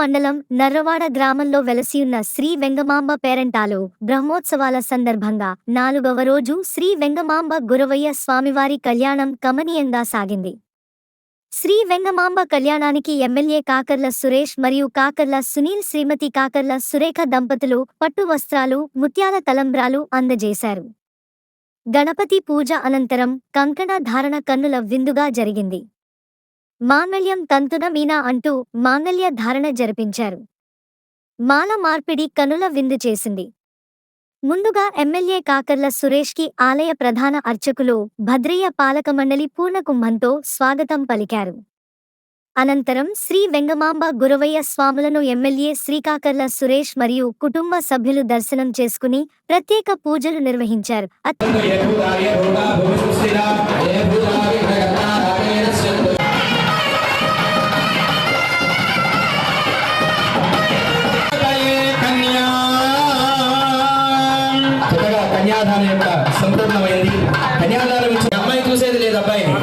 మండలం నర్రవాడ గ్రామంలో వెలసియున్న శ్రీ వెంగమాంబ పేరంటాలో బ్రహ్మోత్సవాల సందర్భంగా నాలుగవ రోజు శ్రీ వెంగమాంబ గురవయ్య స్వామివారి కళ్యాణం కమనీయంగా సాగింది. శ్రీ వెంగమాంబ కళ్యాణానికి ఎమ్మెల్యే కాకర్ల సురేష్ మరియు కాకర్ల సునీల్ శ్రీమతి కాకర్ల సురేఖ దంపతులు పట్టు వస్త్రాలు ముత్యాల తలంబ్రాలు అందజేశారు. గణపతి పూజ అనంతరం కంకణ ధారణ కన్నుల విందుగా జరిగింది. మాంగళ్యం తంతున మీనా అంటూ మాంగళ్య ధారణ జరిపించారు. మాల మార్పిడి కనుల విందు చేసింది. ముందుగా ఎమ్మెల్యే కాకర్ల సురేష్కి ఆలయ ప్రధాన అర్చకులు భద్రయ్య పాలకమండలి పూర్ణకుంభంతో స్వాగతం పలికారు. అనంతరం శ్రీ వెంగమాంబ గురవయ్య స్వాములను ఎమ్మెల్యే శ్రీకాకర్ల సురేష్ మరియు కుటుంబ సభ్యులు దర్శనం చేసుకుని ప్రత్యేక పూజలు నిర్వహించారు. అత్- యొక్క సంపూర్ణమైంది. కన్యాదానం అమ్మాయి చూసేది లేదు అబ్బాయిని.